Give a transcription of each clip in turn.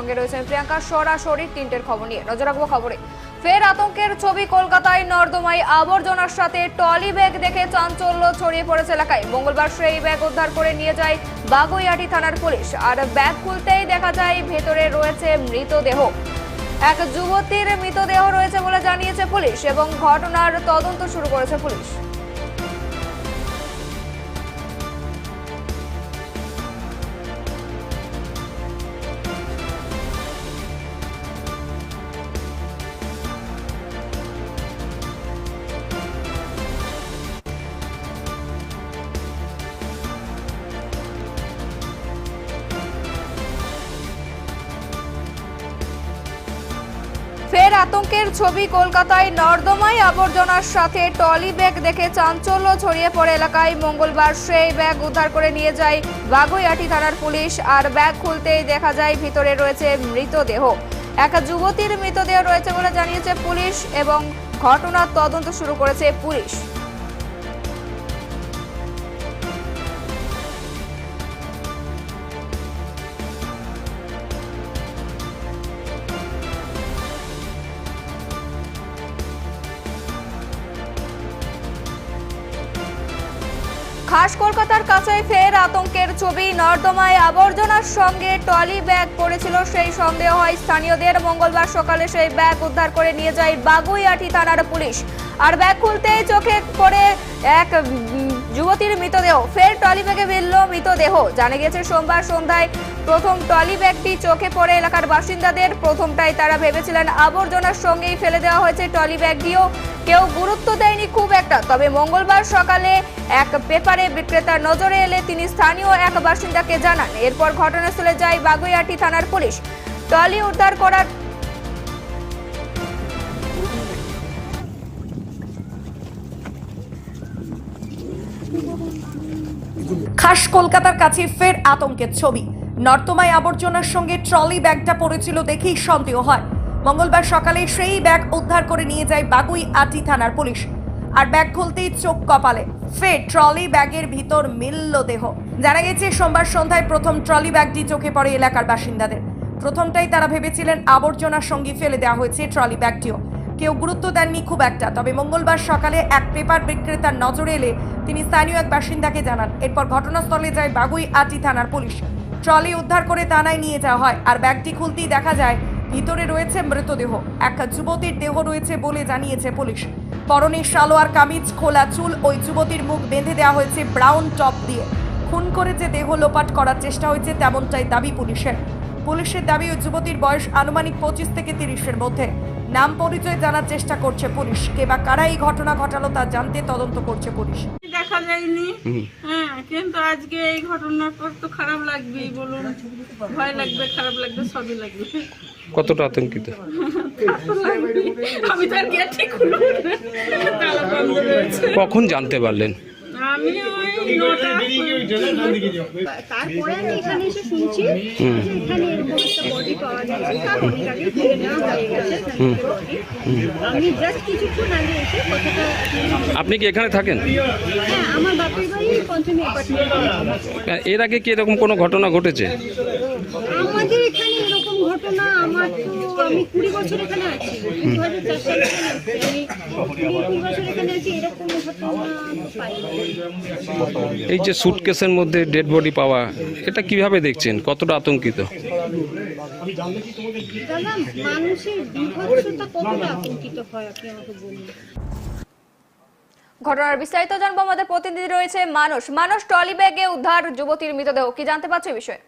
সঙ্গে রয়েছেন প্রিয়াঙ্কা সরাসরি তিনটের খবর নিয়ে। নজর রাখব খবরে। ফের আতঙ্কের ছবি কলকাতায় নর্দমায় আবর্জনার সাথে টলি ব্যাগ দেখে চাঞ্চল্য ছড়িয়ে পড়েছে এলাকায়। মঙ্গলবার সেই ব্যাগ উদ্ধার করে নিয়ে যায় বাগুইয়াটি থানার পুলিশ। আর ব্যাগ খুলতেই দেখা যায় ভেতরে রয়েছে মৃতদেহ। এক যুবতীর মৃতদেহ রয়েছে বলে জানিয়েছে পুলিশ এবং ঘটনার তদন্ত শুরু করেছে পুলিশ। আতঙ্কের ছবি কলকাতায় নর্দমায় আবর্জনার সাথে টলি ব্যাগ দেখে চাঞ্চল্য ছড়িয়ে পড়ে এলাকায়। মঙ্গলবার সেই ব্যাগ উদ্ধার করে নিয়ে যায় বাগুইয়াটি থানার পুলিশ আর ব্যাগ খুলতেই দেখা যায় ভিতরে রয়েছে মৃতদেহ। এক যুবতীর মৃতদেহ রয়েছে বলে জানিয়েছে পুলিশ এবং ঘটনার তদন্ত শুরু করেছে পুলিশ। খাস কলকাতার কাছে ফের আতঙ্কের ছবি। নর্দমায় আবর্জনার সঙ্গে টলি ব্যাগ পড়েছিল সেই সন্দেহ হয় স্থানীয়দের। মঙ্গলবার সকালে সেই ব্যাগ উদ্ধার করে নিয়ে যায় বাগুইয়াটি থানার পুলিশ। আর ব্যাগ খুলতেই চোখে পড়ে এক যুবতীর মৃতদেহ, ফের টলি ব্যাগে মিলল মৃতদেহ। জানা গেছে, সোমবার সন্ধ্যায় প্রথম টলি ব্যাগটি চোখে পড়ে এলাকার বাসিন্দাদের। প্রথমটাই তারা ভেবেছিলেন আবর্জনার সঙ্গেই ফেলে দেওয়া হয়েছে টলি ব্যাগটিও। কেউ গুরুত্ব দেয়নি খুব একটা, তবে মঙ্গলবার সকালে এক পেপারে বিক্রেতার নজরে এলে তিনি স্থানীয় এক বাসিন্দাকে জানান। এরপর ঘটনাস্থলে যায় বাগুইয়াটি থানার পুলিশ। টলি উদ্ধার করার খাস কলকাতার কাছে ফের আতঙ্কের ছবি। নর্তমায় আবর্জনার সঙ্গে ট্রলি ব্যাগটা পড়েছিল দেখেই সন্দেহ হয়। মঙ্গলবার সকালে সেই ব্যাগ উদ্ধার করে নিয়ে যায় বাগুই আটি থানার পুলিশ। আর ব্যাগ খুলতেই চোখ কপালে। ফের ট্রলি ব্যাগের ভিতর মিলল দেহ। জানা গেছে, সোমবার সন্ধ্যায় প্রথম ট্রলি ব্যাগটি চোখে পড়ে এলাকার বাসিন্দাদের। প্রথমটাই তারা ভেবেছিলেন আবর্জনার সঙ্গে ফেলে দেওয়া হয়েছে ট্রলি ব্যাগটিও। কেউ গুরুত্ব দেননি খুব একটা। তবে মঙ্গলবার সকালে এক পেপার বিক্রেতার নজরে এলে তিনি স্থানীয় এক বাসিন্দাকে জানান, এরপর ঘটনাস্থলে যায় বাগুই আটি থানার পুলিশ। ট্রলি উদ্ধার করে থানায় নিয়ে যাওয়া হয়, আর ব্যাগটি খুলতেই দেখা যায় ভিতরে রয়েছে মৃতদেহ। এক যুবতীর দেহ রয়েছে বলে জানিয়েছে পুলিশ। পরনে সালোয়ার কামিজ, খোলা চুল, ওই যুবতীর মুখ বেঁধে দেওয়া হয়েছে ব্রাউন টপ দিয়ে। খুন করে যে দেহ লোপাট করার চেষ্টা হয়েছে তেমনটাই দাবি পুলিশের। পুলিশের দাবি, ওই যুবতীর বয়স আনুমানিক পঁচিশ থেকে তিরিশের মধ্যে। নাম পরিচয় জানার চেষ্টা করছে পুলিশ। কে বা কারা এই ঘটনা ঘটালো তা জানতে তদন্ত করছে পুলিশ। দেখা যায়নি। হ্যাঁ কিন্তু আজকে এই ঘটনার পর তো খারাপ লাগবেই বলুন। ভয় লাগবে খারাপ লাগবে সবই লাগবে। কতটা আতঙ্কিত? আমি তো আর গিয়ে ঠিক কখন জানতে পারলেন? আমি ওই তারপরে আমি এখানে এসে শুনছি যে এখানে এরকম একটা বডি পাওয়া গেছে তার অনেক আগে তুলে নেওয়া হয়ে গেছে আমি জাস্ট কিছুক্ষণ আগে এসে কথাটা আপনি কি এখানে থাকেন? হ্যাঁ আমার বাপের বাড়ি পঞ্চমী অ্যাপার্টমেন্ট এর আগে কি এরকম কোনো ঘটনা ঘটেছে? আমাদের এখানে এরকম ঘটনা আমার তো আমি কুড়ি বছর এখানে আছি। দু হাজার চার সালে আমি কুড়ি কুড়ি বছর এখানে আছি এরকম ঘটনা পাইনি। এই যে সুটকেসের মধ্যে ডেড বডি পাওয়া এটা কীভাবে দেখছেন? কতটা আতঙ্কিত? দাদা মানুষের বিভৎসতা কতটা আতঙ্কিত হয় আপনি আমাকে বলুন। ঘটনার বিস্তারিত জানব আমাদের প্রতিনিধি রয়েছে মানুষ মানুষ টলি ব্যাগে উদ্ধার যুবতীর মৃতদেহ কি জানতে পারছ এই বিষয়ে?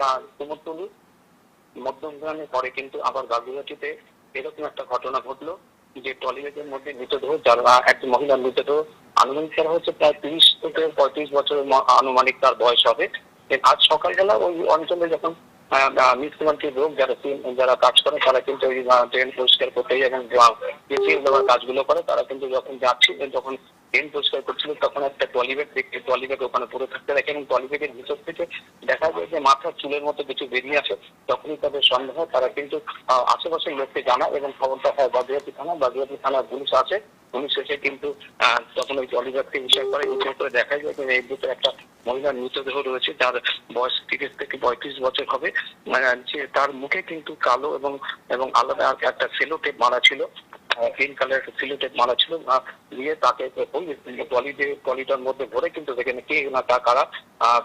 তার কুমোরটুলি মধ্যমগ্রামে পরে কিন্তু আবার গাগুয়াটিতে এরকম একটা ঘটনা ঘটলো যে টয়লেটের মধ্যে মৃতদেহ, যারা এক মহিলার মৃতদেহ আনুমানিক করা হচ্ছে প্রায় তিরিশ থেকে পঁয়ত্রিশ বছরের আনুমানিক তার বয়স হবে। আজ সকালবেলা ওই অঞ্চলে যখন মিউনিসিপালিটির লোক যারা যারা কাজ করে, তারা কিন্তু ওই ড্রেন পরিষ্কার করতে এবং কাজগুলো করে, তারা কিন্তু যখন যাচ্ছিল যখন ট্রেন পরিষ্কার করছিল, তখন একটা ট্রলি ব্যাগ, দেখতে ট্রলি ব্যাগ ওখানে পড়ে থাকতে দেখে এবং ট্রলি ব্যাগের ভিতর থেকে দেখা যায় যে মাথার চুলের মতো কিছু বেরিয়ে আসে। তখনই তাদের সন্দেহ, তারা কিন্তু আশেপাশের লোককে জানা এবং খবরটা হয় বাগুয়াটি থানা। বাগুয়াটি থানার পুলিশ আছে পুলিশ এসে কিন্তু তখন ওই ট্রলি ব্যাগকে হিসাব করে। করে দেখা যায় যে এর ভিতরে একটা মহিলার মৃতদেহ রয়েছে। যার বয়স তিরিশ থেকে পঁয়ত্রিশ বছর হবে। তার মুখে কিন্তু কালো এবং এবং আলাদা একটা সেলো টেপ মারা ছিল। গ্রিন কালার একটা সিলো টেপ মারা ছিল আহ, দিয়ে তাকে ওই টলি টলিটার মধ্যে ভরে কিন্তু সেখানে কে না তা কারা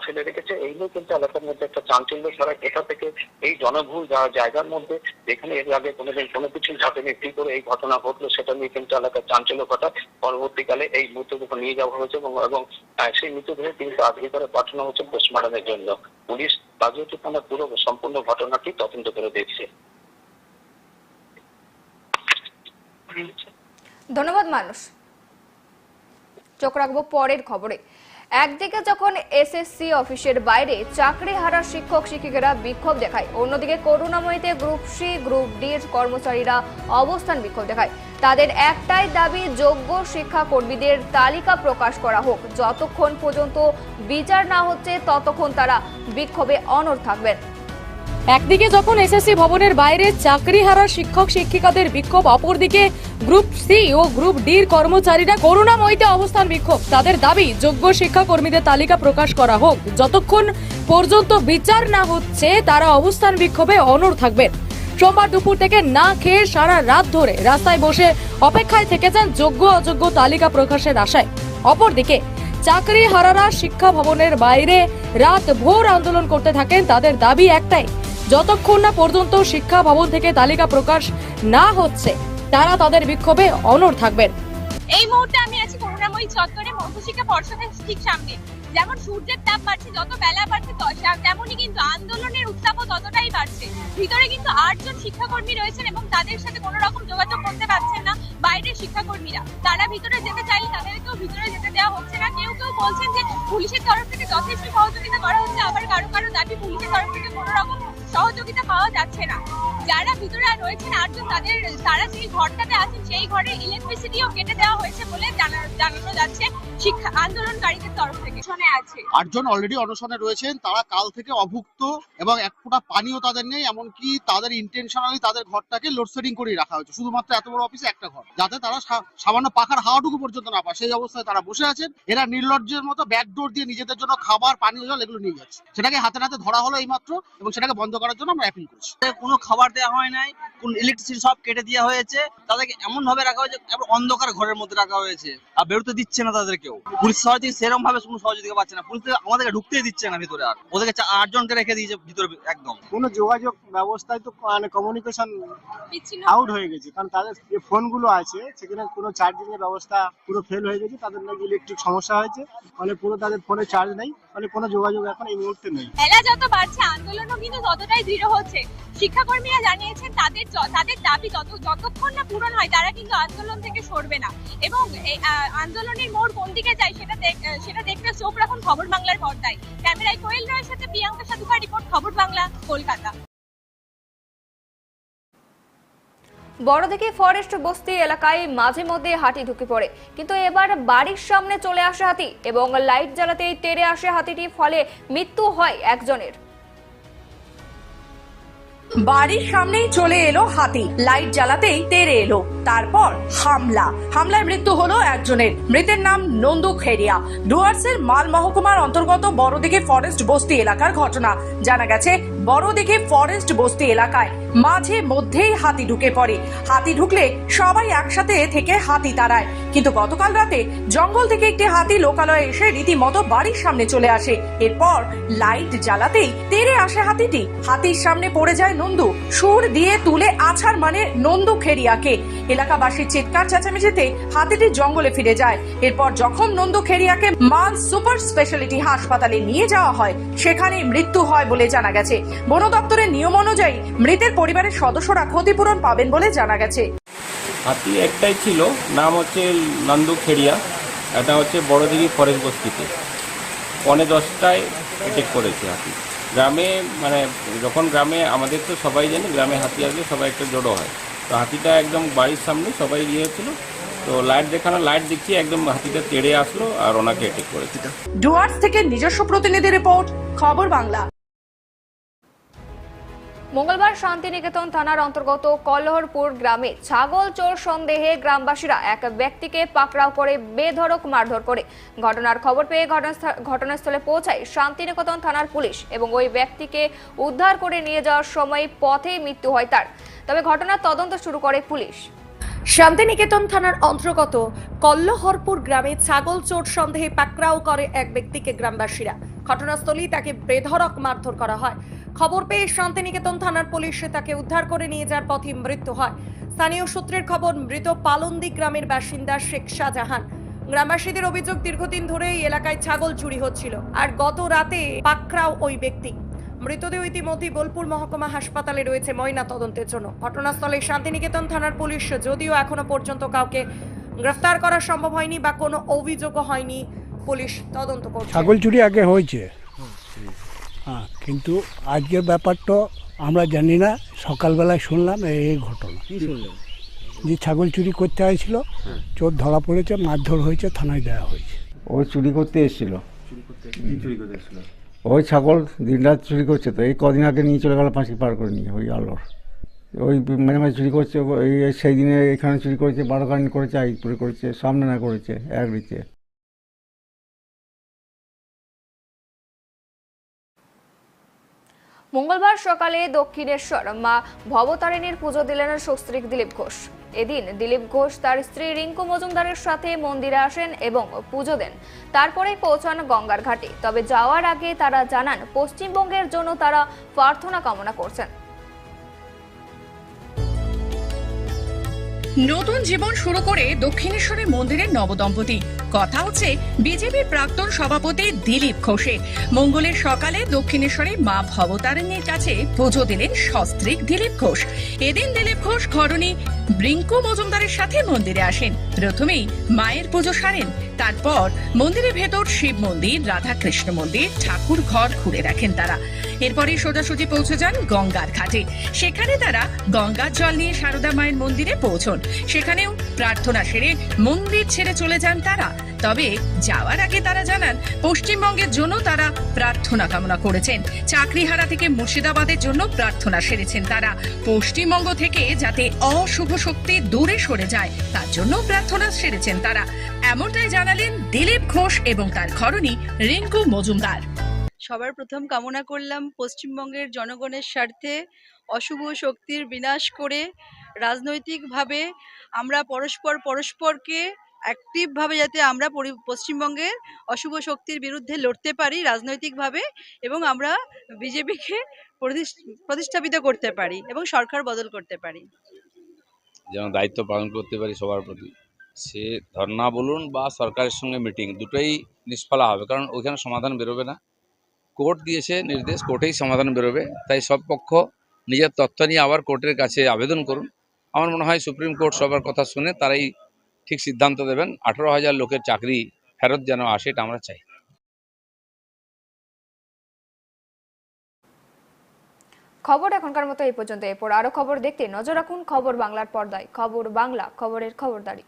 ফেলে রেখেছে। এই নিয়ে কিন্তু এলাকার মধ্যে একটা চাঞ্চল্য ছড়ায়। এটা থেকে এই জনবহুল জায়গার মধ্যে যেখানে এর আগে কোনোদিন কোনো কিছু ঘটেনি কি করে এই ঘটনা ঘটলো সেটা নিয়ে কিন্তু এলাকার চাঞ্চল্য ঘটায়। পরবর্তীকালে এই মৃতদেহ নিয়ে যাওয়া হয়েছে এবং সেই মৃতদেহ কিন্তু আজকে করে পাঠানো হচ্ছে পোস্টমর্টমের জন্য। পুলিশ বাজেটি থানার পুরো সম্পূর্ণ ঘটনাটি তদন্ত করে দেখছে। ধন্যবাদ মানুষ। চোখ রাখব পরের খবরে। একদিকে যখন এসএসসি অফিসের বাইরে চাকরি হারা শিক্ষক শিক্ষিকারা বিক্ষোভ দেখায়, অন্যদিকে করুণাময়ীতে গ্রুপ সি গ্রুপ ডি এর কর্মচারীরা অবস্থান বিক্ষোভ দেখায়। তাদের একটাই দাবি, যোগ্য শিক্ষাকর্মীদের তালিকা প্রকাশ করা হোক। যতক্ষণ পর্যন্ত বিচার না হচ্ছে, ততক্ষণ তারা বিক্ষোভে অনর থাকবেন। একদিকে যখন এসএসসি ভবনের বাইরে চাকরি চাকরিহারা শিক্ষক শিক্ষিকাদের বিক্ষোভ, অপরদিকে গ্রুপ সি ও গ্রুপ ডির কর্মচারীরা করুণাময়ীতে অবস্থান বিক্ষোভ। তাদের দাবি, যোগ্য শিক্ষাকর্মীদের তালিকা প্রকাশ করা হোক। যতক্ষণ পর্যন্ত বিচার না হচ্ছে, তারা অবস্থান বিক্ষোভে অনড় থাকবেন। সোমবার দুপুর থেকে না খেয়ে সারা রাত ধরে রাস্তায় বসে অপেক্ষায় থেকে যান যোগ্য অযোগ্য তালিকা প্রকাশের আশায়। অপরদিকে চাকরি হারারা শিক্ষা ভবনের বাইরে রাত ভোর আন্দোলন করতে থাকেন, তাদের দাবি একটাই যতক্ষণ না পর্যন্ত শিক্ষা ভবন থেকে তালিকা প্রকাশ না হচ্ছে, তারা তাদের বিক্ষোভে অনড় থাকবেন। এই মুহূর্তে আমি আছি করুণাময়ী চত্বরে মধ্যশিক্ষা পর্ষদের ঠিক সামনে। যেমন সূর্যের তাপ বাড়ছে, যত বেলা বাড়ছে তেমনই কিন্তু আন্দোলনের উত্তাপও ততটাই বাড়ছে। ভিতরে কিন্তু আটজন শিক্ষাকর্মী রয়েছেন এবং তাদের সাথে কোনো রকম যোগাযোগ করতে পারছেন না বাইরের শিক্ষাকর্মীরা। তারা ভিতরে যেতে চাইলে তাদেরকেও ভিতরে যেতে দেওয়া হচ্ছে না। কেউ কেউ বলছেন যে, পুলিশের তরফ থেকে যথেষ্ট সহযোগিতা করা হচ্ছে। আবার কারও কারও দাবি, পুলিশের তরফ থেকে কোনো রকম সহযোগিতা পাওয়া যাচ্ছে না। যারা ভিতরে রয়েছেন আটজন, তাদের, তারা যেই ঘরটাতে আছেন, সেই ঘরের ইলেকট্রিসিটিও কেটে দেওয়া হয়েছে বলে জানানো যাচ্ছে শিক্ষা আন্দোলনকারীদের তরফ থেকে। শুনে আছে আটজন অলরেডি অনশনে রয়েছেন, তারা কাল থেকে অভুক্ত এবং এক ফোঁটা পানিও তাদের নেই, এমনকি তাদের ইন্টেনশনালি তাদের ঘরটাকে লোডশেডিং করে রাখা হয়েছে। শুধুমাত্র এত বড় অফিসে একটা ঘর, যাতে তারা সামান্য পাখার হাওয়াটুকু পর্যন্ত না পায়। সেই অবস্থায় তারা বসে আছেন। এরা নির্লজ্জের মতো ব্যাকডোর দিয়ে নিজেদের জন্য খাবার, পানীয় জল এগুলো নিয়ে যাচ্ছে। সেটাকে হাতে হাতে ধরা হলো এইমাত্র এবং সেটাকে বন্ধ করার জন্য আমরা অ্যাপিল করছি। কোনো খাবার দেওয়া হয় নাই কোন ইলেকট্রিসিটি সব কেটে দেওয়া হয়েছে। তাদেরকে এমন ভাবে রাখা হয়েছে অন্ধকার ঘরের মধ্যে রাখা হয়েছে। আর বেরোতে দিচ্ছে না তাদেরকেও। পুলিশ সহযোগী সেরকম ভাবে কোনো সহযোগিতা পাচ্ছে না। পুলিশ আমাদেরকে ঢুকতেই দিচ্ছে না ভিতরে আর। ওদেরকে আটজনকে রেখে দিয়েছে ভিতরে একদম। কোনো যোগাযোগ ব্যবস্থায় তো মানে কমিউনিকেশন আউট হয়ে গেছে। কারণ তাদের যে ফোনগুলো আছে সেখানে কোনো চার্জিং এর ব্যবস্থা পুরো ফেল হয়ে গেছে। তাদের নাকি ইলেকট্রিক সমস্যা হয়েছে। ফলে পুরো তাদের ফোনে চার্জ নেই। ফলে কোনো যোগাযোগ এখন এই মুহূর্তে নেই। বেলা যত বাড়ছে আন্দোলনও কিন্তু ততটাই দৃঢ় হচ্ছে। শিক্ষাকর্মীরা জানিয়েছেন, তাদের তাদের দাবি যত যতক্ষণ না পূরণ হয়, তারা কিন্তু আন্দোলন থেকে সরবে না। এবং আন্দোলনের মোড় কোন দিকে যায়, সেটা সেটা দেখতে চোখ রাখুন খবর বাংলার পর্দায়। ক্যামেরায় কোয়েল রয়ের সাথে প্রিয়াঙ্কা সাধুকা রিপোর্ট, খবর বাংলা, কলকাতা। বড়দিঘি ফরেস্ট বস্তি এলাকায় মাঝে মধ্যে হাতি ঢুকে পড়ে। কিন্তু এবার বাড়ির সামনে চলে আসে হাতি এবং লাইট জ্বালাতেই তেড়ে আসে হাতিটি, ফলে মৃত্যু হয় একজনের। বাড়ির সামনেই চলে এলো হাতি। লাইট জ্বালাতেই তেড়ে এলো। তারপর হামলা। হামলায় মৃত্যু হলো একজনের। মৃতের নাম নন্দু খেরিয়া ডুয়ার্সের মাল মহকুমার অন্তর্গত বড়দিঘি ফরেস্ট বস্তি এলাকার ঘটনা। জানা গেছে, বড়দিঘি ফরেস্ট বস্তি এলাকায় মাঝে মধ্যেই হাতি ঢুকে পড়ে। হাতি ঢুকলে সবাই একসাথে থেকে হাতি তাড়ায়। কিন্তু গতকাল রাতে জঙ্গল থেকে একটি হাতি লোকালয়ে এসে রীতিমতো বাড়ির সামনে চলে আসে। এরপর লাইট জ্বালাতেই তেড়ে আসে হাতিটি। হাতির সামনে পড়ে যায় নন্দু সুর দিয়ে তুলে আছাড় মানে নন্দু খেরিয়াকে এলাকাবাসীর চিৎকার চেঁচামেচিতে হাতিটি জঙ্গলে ফিরে যায়। এরপর যখন নন্দু খেরিয়াকে মাল সুপার স্পেশালিটি হাসপাতালে নিয়ে যাওয়া হয়, সেখানেই মৃত্যু হয় বলে জানা গেছে। বন দপ্তরের নিয়ম অনুযায়ী মৃতের পরিবারের সদস্যরা ক্ষতিপূরণ পাবেন বলে জানা গেছে। হাতি একটাই ছিল, নাম হচ্ছে নন্দু খেরিয়া এটা হচ্ছে বড়দিঘি ফরেস্ট বস্তিতে। পনে দশটায় অ্যাটেক করেছে হাতি। গ্রামে মানে যখন গ্রামে, আমাদের তো সবাই জানে, গ্রামে হাতি আসলে সবাই একটা জড়ো হয়। তো হাতিটা একদম বাড়ির সামনে সবাই গিয়েছিল। তো লাইট দেখানো, লাইট দেখছি একদম হাতিটা তেড়ে আসলো আর ওনাকে অ্যাটেক করেছে। ডুয়ার্স থেকে নিজস্ব প্রতিনিধি রিপোর্ট, খবর বাংলা। মঙ্গলবার শান্তিনিকেতন থানার অন্তর্গত কলহরপুর গ্রামে ছাগল চোর সন্দেহে গ্রামবাসীরা এক ব্যক্তিকে পাকড়াও করে বেধড়ক মারধর করে। ঘটনার খবর পেয়ে ঘটনাস্থ- ঘটনাস্থলে পৌঁছায় শান্তিনিকেতন থানার পুলিশ এবং ওই ব্যক্তিকে উদ্ধার করে নিয়ে যাওয়ার সময় পথেই মৃত্যু হয় তার। তবে ঘটনার তদন্ত শুরু করে পুলিশ। শান্তিনিকেতন থানার অন্তর্গত কল্লহরপুর গ্রামে ছাগল চোর সন্দেহে পাকড়াও করে এক ব্যক্তিকে গ্রামবাসীরা। ঘটনাস্থলেই তাকে বেধড়ক মারধর করা হয়। খবর পেয়ে শান্তিনিকেতন থানার পুলিশ তাকে উদ্ধার করে নিয়ে যাওয়ার পথে মৃত্যু হয়। স্থানীয় সূত্রের খবর, মৃত পালন্দি গ্রামের বাসিন্দা শেখ শাহজাহান। গ্রামবাসীদের অভিযোগ, দীর্ঘদিন ধরে এই এলাকায় ছাগল চুরি হচ্ছিল। আর গত রাতে পাকড়াও ওই ব্যক্তি। মৃতদেহ ইতিমধ্যে বোলপুর মহকুমা হাসপাতালে রয়েছে ময়না তদন্তের জন্য। ঘটনাস্থলে শান্তিনিকেতন থানার পুলিশ যদিও এখনও পর্যন্ত কাউকে গ্রেফতার করা সম্ভব হয়নি বা কোনো অভিযোগও হয়নি পুলিশ তদন্ত করছে। ছাগল চুরি আগে হয়েছে। হ্যাঁ কিন্তু আজকের ব্যাপারটা আমরা জানি না সকালবেলায় শুনলাম এই এই ঘটনা। যে ছাগল চুরি করতে হয়েছিল চোর ধরা পড়েছে মারধর হয়েছে থানায় দেওয়া হয়েছে। ও চুরি করতে এসেছিল? ওই ছাগল দিন রাত চুরি করছে তো, এই কদিন আগে নিয়ে চলে গেল পাঁচটি পার করে নিয়ে, ওই আলোর। ওই মাঝে মাঝে চুরি করছে এই সেই দিনে এখানে চুরি করেছে, বারো কারণ করেছে আইপুরে করেছে, সামনে না করেছে, এক দিতে মঙ্গলবার সকালে দক্ষিণেশ্বর মা ভবতারিণীর পুজো দিলেন সস্ত্রীক দিলীপ ঘোষ। এদিন দিলীপ ঘোষ তার স্ত্রী রিঙ্কু মজুমদারের সাথে মন্দিরে আসেন এবং পুজো দেন। তারপরে পৌঁছান গঙ্গার ঘাটে। তবে যাওয়ার আগে তারা জানান, পশ্চিমবঙ্গের জন্য তারা প্রার্থনা কামনা করছেন। নতুন জীবন শুরু করে দক্ষিণেশ্বরের মন্দিরের নবদম্পতি। কথা হচ্ছে বিজেপির প্রাক্তন সভাপতি দিলীপ ঘোষের। মঙ্গলের সকালে দক্ষিণেশ্বরে মা ভবতারিণীর কাছে পুজো দিলেন সস্ত্রীক দিলীপ ঘোষ। এদিন দিলীপ ঘোষ ঘরণী ব্রিঙ্কু মজুমদারের সাথে মন্দিরে আসেন। প্রথমেই মায়ের পুজো সারেন, তারপর মন্দিরের ভেতর শিব মন্দির রাধা কৃষ্ণ মন্দির, ঠাকুর ঘর ঘুরে দেখেন তারা। এরপরে সোজাসুজি পৌঁছে যান গঙ্গার ঘাটে। সেখানে তারা গঙ্গার জল নিয়ে সারদা মায়ের মন্দিরে পৌঁছন। সেখানেও প্রার্থনা সেরে মন্দির ছেড়ে চলে যান তারা। তবে যাওয়ার আগে তারা জানান, পশ্চিমবঙ্গের জন্য তারা প্রার্থনা কামনা করেছেন। চাকরিহারা থেকে মুর্শিদাবাদের জন্য প্রার্থনা সেরেছেন তারা। পশ্চিমবঙ্গ থেকে যাতে অশুভ শক্তি দূরে সরে যায়, তার জন্য প্রার্থনা সেরেছেন তারা। এমনটাই জানালেন দিলীপ ঘোষ এবং তার ঘরণী রিঙ্কু মজুমদার। সবার প্রথম কামনা করলাম পশ্চিমবঙ্গের জনগণের স্বার্থে, অশুভ শক্তির বিনাশ করে, রাজনৈতিকভাবে আমরা পরস্পর পরস্পরকে অ্যাক্টিভভাবে যাতে আমরা পশ্চিমবঙ্গের অশুভ শক্তির বিরুদ্ধে লড়তে পারি রাজনৈতিকভাবে এবং আমরা বিজেপিকে প্রতিষ্ঠাপিত করতে পারি এবং সরকার বদল করতে পারি। যেন দায়িত্ব পালন করতে পারি সবার প্রতি। সে ধর্না বলুন বা সরকারের সঙ্গে মিটিং দুটোই নিষ্ফলা হবে, কারণ ওইখানে সমাধান বেরোবে না। কোর্ট দিয়েছে নির্দেশ, কোর্টেই সমাধান বেরোবে। তাই সব পক্ষ নিজের তথ্য নিয়ে আবার কোর্টের কাছে আবেদন করুন। আমার মনে হয় সুপ্রিম কোর্ট সবার কথা শুনে তারাই ঠিক সিদ্ধান্ত দেবেন, আঠারো হাজার লোকের চাকরি ফেরত যেন আসে এটা আমরা চাই। খবর এখনকার মতো এই পর্যন্ত, এরপর আরও খবর দেখতে নজর রাখুন খবর বাংলার পর্দায়। খবর বাংলা, খবরের খবরদারি।